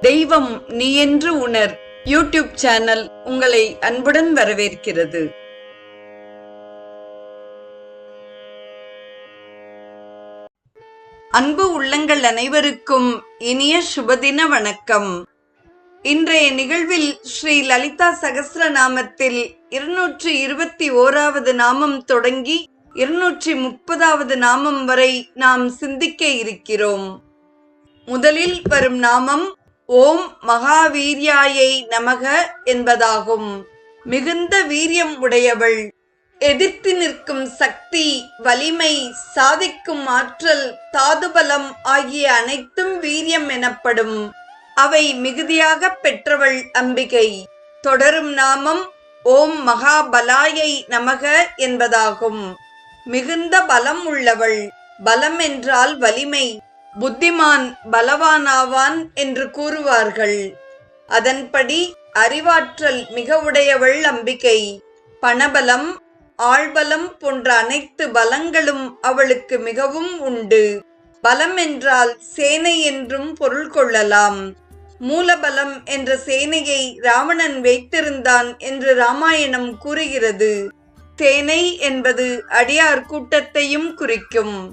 தெய்வம் நீ என்று உணர். யூடியூப் சேனல் உங்களை அன்புடன் வரவேற்கிறது. அன்பு உள்ளங்கள் அனைவருக்கும் இனிய சுபதின வணக்கம். இன்றைய நிகழ்வில் ஸ்ரீ லலிதா சகஸ்ரநாமத்தில் இருநூற்றி இருபத்தி ஓராவது நாமம் தொடங்கி இருநூற்றி முப்பதாவது நாமம் வரை நாம் சிந்திக்க இருக்கிறோம். முதலில் வரும் நாமம் ஓம் மகாவீர்யாயை நமக என்பதாகும். மிகுந்த வீரியம் உடையவள். எதிர்த்து நிற்கும் சக்தி வலிமை சாதிக்கும் ஆற்றல் தாதுபலம் ஆகிய அனைத்தும் வீரியம் எனப்படும். அவை மிகுதியாக பெற்றவள் அம்பிகை. தொடரும் நாமம் ஓம் மகாபலாயை நமக என்பதாகும். மிகுந்த பலம் உள்ளவள். பலம் என்றால் வலிமை. புத்திமான் பலவானாவான் என்று கூறுவார்கள். அதன்படி அறிவாற்றல் மிக உடையவள் அம்பிகை பணபலம் ஆழ்பலம் போன்ற அனைத்து பலங்களும் அவளுக்கு மிகவும் உண்டு. பலம் என்றால் சேனை என்றும் பொருள் கொள்ளலாம். மூலபலம் என்ற சேனையை ராவணன் வைத்திருந்தான் என்று ராமாயணம் கூறுகிறது. சேனை என்பது அடியார் கூட்டத்தையும் குறிக்கும்.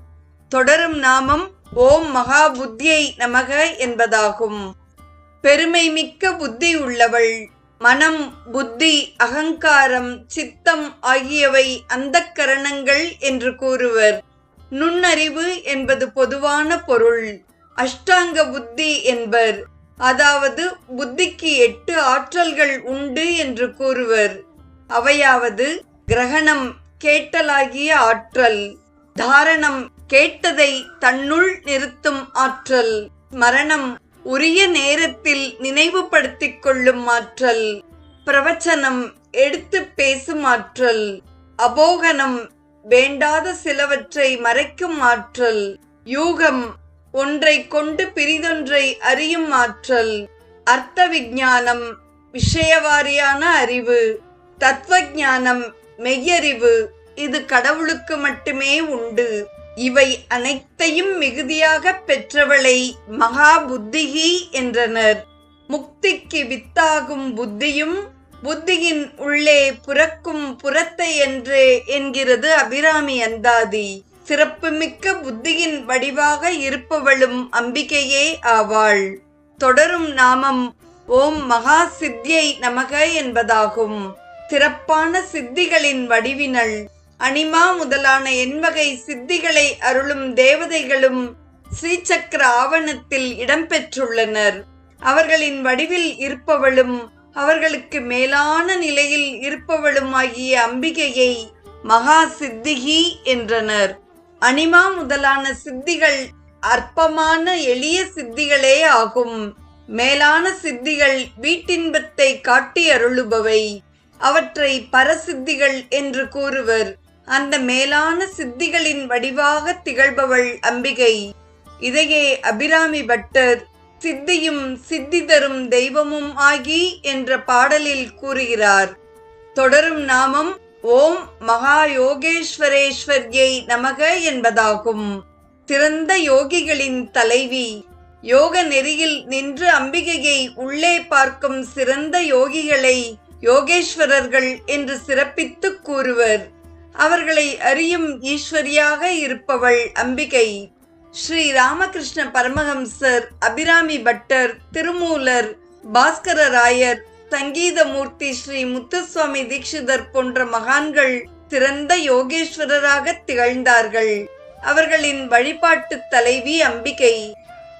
தொடரும் நாமம் ஓம் மகா புத்தியை நமக என்பதாகும். பெருமை மிக்க புத்தி உள்ளவள் மனம் புத்தி அகங்காரம் சித்தம் ஆகியவை அந்த கரணங்கள் என்று கூறுவர். நுண்ணறிவு என்பது பொதுவான பொருள். அஷ்டாங்க புத்தி என்பர். அதாவது புத்திக்கு எட்டு ஆற்றல்கள் உண்டு என்று கூறுவர். அவையாவது கிரகணம் கேட்டலாகிய ஆற்றல். தாரணம் கேட்டதை தன்னுள் நிறுத்தும் ஆற்றல் மரணம் உரிய நேரத்தில் நினைவுபடுத்திக் கொள்ளும் ஆற்றல் பிரவச்சனம் எடுத்து பேசும் ஆற்றல் அபோகனம் வேண்டாத சிலவற்றை மறைக்கும் ஆற்றல் யூகம் ஒன்றை கொண்டு பிரிதொன்றை அறியும் ஆற்றல் அர்த்த விஞ்ஞானம் விஷயவாரியான அறிவு தத்துவ ஞானம் மெய்யறிவு இது கடவுளுக்கு மட்டுமே உண்டு. இவை அனைத்தையும் மிகுதியாக பெற்றவளை மகா புத்திகி என்றனர். முக்திக்கு வித்தாகும் புத்தியும் புத்தியின் உள்ளே புறக்கும் புறத்தை என்று என்கிறது அபிராமி அந்தாதி. சிறப்புமிக்க புத்தியின் வடிவாக இருப்பவளும் அம்பிகையே ஆவாள். தொடரும் நாமம் ஓம் மகா சித்தியை நமக என்பதாகும். சிறப்பான சித்திகளின் வடிவினள். அனிமா முதலான எண்வகை சித்திகளை அருளும் தேவதைகளும் ஸ்ரீசக்கர ஆவணத்தில் இடம்பெற்றுள்ளனர். அவர்களின் வடிவில் இருப்பவளும் அவர்களுக்கு மேலான நிலையில் இருப்பவளும் ஆகிய அம்பிகையை மகா சித்திகி என்றனர். அனிமா முதலான சித்திகள் அற்பமான எளிய சித்திகளே ஆகும். மேலான சித்திகள் வீட்டின்பத்தை காட்டி அருளுபவை. அவற்றை பரசித்திகள் என்று கூறுவர். அந்த மேலான சித்திகளின் வடிவாக திகழ்பவள் அம்பிகை. இதையே அபிராமி பட்டர் சித்தியும் சித்தி தரும் தெய்வமும் ஆகி என்ற பாடலில் கூறுகிறார். தொடரும் நாமம் ஓம் மகா யோகேஸ்வரேஸ்வர்யை நமக என்பதாகும். சிறந்த யோகிகளின் தலைவி யோக நெறியில் நின்று அம்பிகையை உள்ளே பார்க்கும் சிறந்த யோகிகளை யோகேஸ்வரர்கள் என்று சிறப்பித்து கூறுவர். அவர்களை அறியும் ஈஸ்வரியாக இருப்பவள் அம்பிகை. ஸ்ரீ ராமகிருஷ்ண பரமஹம்சர் அபிராமி பட்டர் திருமூலர் பாஸ்கரராயர் சங்கீதமூர்த்தி ஸ்ரீ முத்துசுவாமி தீட்சிதர் போன்ற மகான்கள் சிறந்த யோகேஸ்வரராக திகழ்ந்தார்கள். அவர்களின் வழிபாட்டு தலைவி அம்பிகை.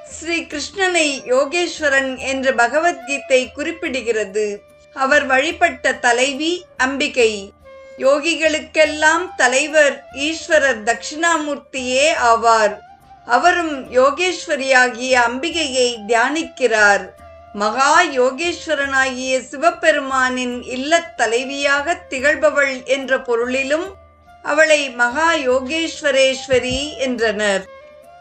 ஸ்ரீ கிருஷ்ணனை யோகேஸ்வரன் என்று பகவத்கீதை குறிப்பிடுகிறது. அவர் வழிபட்ட தலைவி அம்பிகை. யோகிகளுக்கெல்லாம் தலைவர் ஈஸ்வரர் தட்சிணாமூர்த்தியே ஆவார். அவரும் யோகேஸ்வரியாகிய அம்பிகையை தியானிக்கிறார். மகா யோகேஸ்வரனாகிய சிவபெருமானின் இல்லத் தலைவியாக திகழ்பவள் என்ற பொருளிலும் அவளை மகா யோகேஸ்வரேஸ்வரி என்றனர்.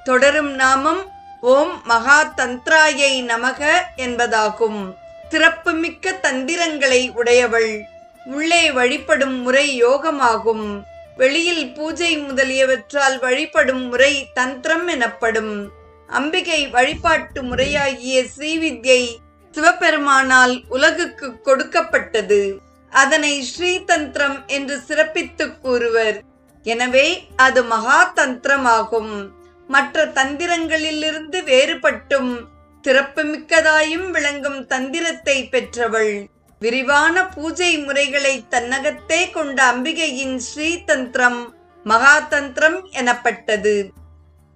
தொடரும் நாமம் ஓம் மகா தந்திராயை நமக என்பதாகும். சிறப்புமிக்க தந்திரங்களை உடையவள். உள்ளே வழிபடும் முறை யோகமாகும். வெளியில் பூஜை முதலியவற்றால் வழிபடும் முறை தந்திரம் எனப்படும். அம்பிகை வழிபாட்டு முறையாகிய ஸ்ரீவித்யை சிவபெருமானால் உலகுக்கு கொடுக்கப்பட்டது. அதனை ஸ்ரீதந்திரம் என்று சிறப்பித்துக் கூறுவர். எனவே அது மகா தந்திரமாகும் மற்ற தந்திரங்களிலிருந்து வேறுபட்டும் சிறப்புமிக்கதாயும் விளங்கும் தந்திரத்தை பெற்றவள். விரிவான பூஜை முறைகளை தன்னகத்தே கொண்ட அம்பிகையின் ஸ்ரீதந்திரம் மகாதந்திரம் எனப்பட்டது.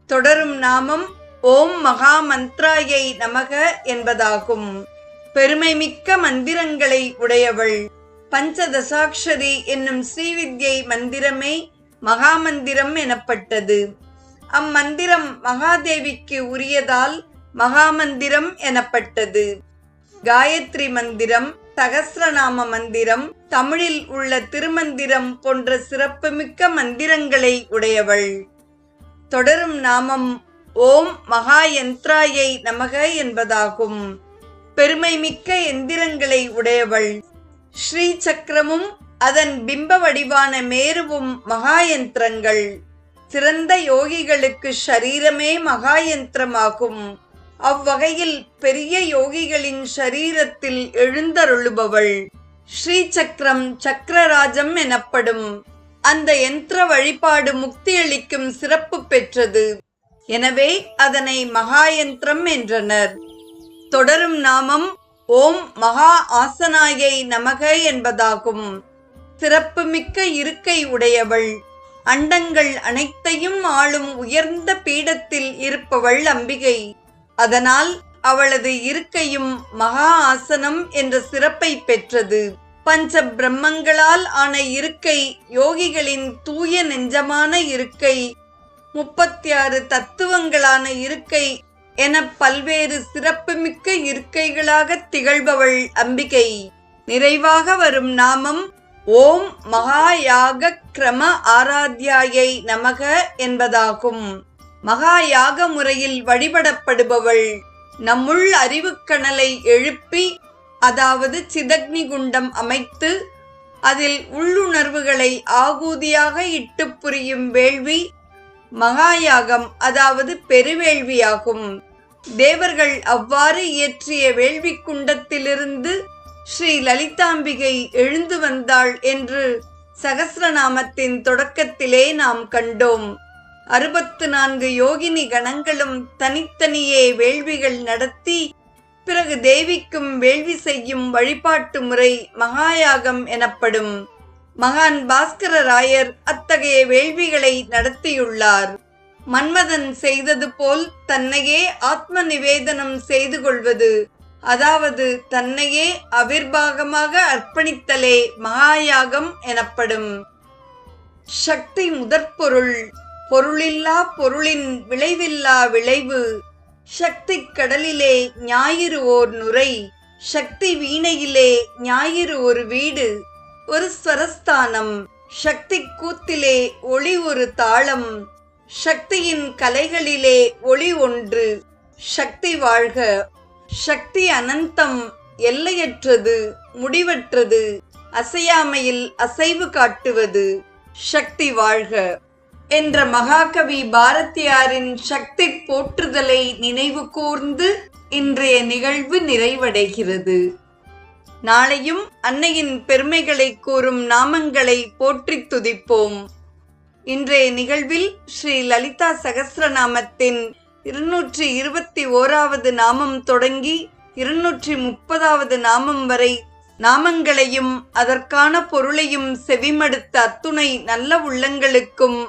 தொடரும் நாமம் ஓம் மகா மந்த்ராயை நமக என்பதாகும். பெருமை மிக்க மந்திரங்களை உடையவள். பஞ்சதசாட்சரி என்னும் ஸ்ரீவித்யை மந்திரமே மகாமந்திரம் எனப்பட்டது. அம்மந்திரம் மகாதேவிக்கு உரியதால் மகாமந்திரம் எனப்பட்டது. காயத்ரி மந்திரம் சகசிரநாம மந்திரம் தமிழில் உள்ள திருமந்திரம் போன்ற சிறப்புமிக்க மந்திரங்களை உடையவள். தொடரும் நாமம் ஓம் மகா யந்திராயை நமக என்பதாகும். பெருமை மிக்க எந்திரங்களை உடையவள். ஸ்ரீ சக்கரமும் அதன் பிம்ப வடிவான மேருவும் மகாயந்திரங்கள். சிறந்த யோகிகளுக்கு ஷரீரமே மகாயந்திரமாகும். அவ்வகையில் பெரிய யோகிகளின் ஷரீரத்தில் எழுந்தருளுபவள். ஸ்ரீ சக்கரம் சக்கரராஜம் எனப்படும் அந்த யந்திர வழிபாடு முக்தியளிக்கும் சிறப்பு பெற்றது. எனவே அதனை மகாயந்திரம் என்றனர். தொடரும் நாமம் ஓம் மகா ஆசனாயை நமக என்பதாகும். சிறப்புமிக்க இருக்கை உடையவள். அண்டங்கள் அனைத்தையும் ஆளும் உயர்ந்த பீடத்தில் இருப்பவள் அம்பிகை. அதனால் அவளது இருக்கையும் மகா ஆசனம் என்ற சிறப்பை பெற்றது. பஞ்ச பிரம்மங்களால் ஆன இருக்கை யோகிகளின் தூய நெஞ்சமான இருக்கை முப்பத்தி ஆறு தத்துவங்களான இருக்கை என பல்வேறு சிறப்புமிக்க இருக்கைகளாக திகழ்பவள் அம்பிகை. நிறைவாக வரும் நாமம் ஓம் மகாயாக கிரம ஆராத்யாயை நமக என்பதாகும். மகா யாக முறையில் வழிபடப்படுபவள். நம்முள் அறிவுக்கணலை எழுப்பி அதாவது சிதக்னி குண்டம் அமைத்து அதில் உள்ளுணர்வுகளை ஆகூதியாக இட்டு புரியும் வேள்வி மகாயாகம் அதாவது பெருவேள்வியாகும். தேவர்கள் அவ்வாறு இயற்றிய வேள்வி குண்டத்திலிருந்து ஸ்ரீ லலிதாம்பிகை எழுந்து வந்தாள் என்று சகசிரநாமத்தின் தொடக்கத்திலே நாம் கண்டோம். அறுபத்து நான்கு யோகினி கணங்களும் தனித்தனியே வேள்விகள் நடத்தி பிறகு தேவிக்கும் வேள்வி செய்யும் வழிபாட்டு முறை மகாயாகம் எனப்படும். மகான் பாஸ்கர ராயர் அத்தகைய வேள்விகளை நடத்தியுள்ளார். மன்மதன் செய்தது போல் தன்னையே ஆத்ம நிவேதனம் செய்து கொள்வது அதாவது தன்னையே அவிர்வாகமாக அர்ப்பணித்தலே மகாயாகம் எனப்படும். சக்தி முதற்பொருள் பொருளில்லா பொருளின் விளைவில்லா விளைவு. சக்தி கடலிலே ஞாயிறு ஓர் நுரை. சக்தி வீணையிலே ஞாயிறு ஒரு வீடு. ஒரு ஸ்வரஸ்தானம். சக்தி கூத்திலே ஒளி ஒரு தாளம். சக்தியின் கலைகளிலே ஒளி ஒன்று. சக்தி வாழ்க. சக்தி அனந்தம் எல்லையற்றது முடிவற்றது. அசையாமையில் அசைவு காட்டுவது. சக்தி வாழ்க. என்ற மகாகவி பாரதியாரின் சக்தி போற்றுதலை நினைவு கூர்ந்து இன்றைய நிகழ்வு நிறைவடைகிறது. நாளையும் அன்னையின் பெருமைகளை கூறும் நாமங்களை போற்றித் துதிப்போம். இன்றைய நிகழ்வில் ஸ்ரீ லலிதா சகசிரநாமத்தின் இருநூற்றி இருபத்தி ஓராவது நாமம் தொடங்கி இருநூற்றி முப்பதாவது நாமம் வரை நாமங்களையும் அதற்கான பொருளையும் செவிமடுத்த அத்துணை நல்ல உள்ளங்களுக்கும்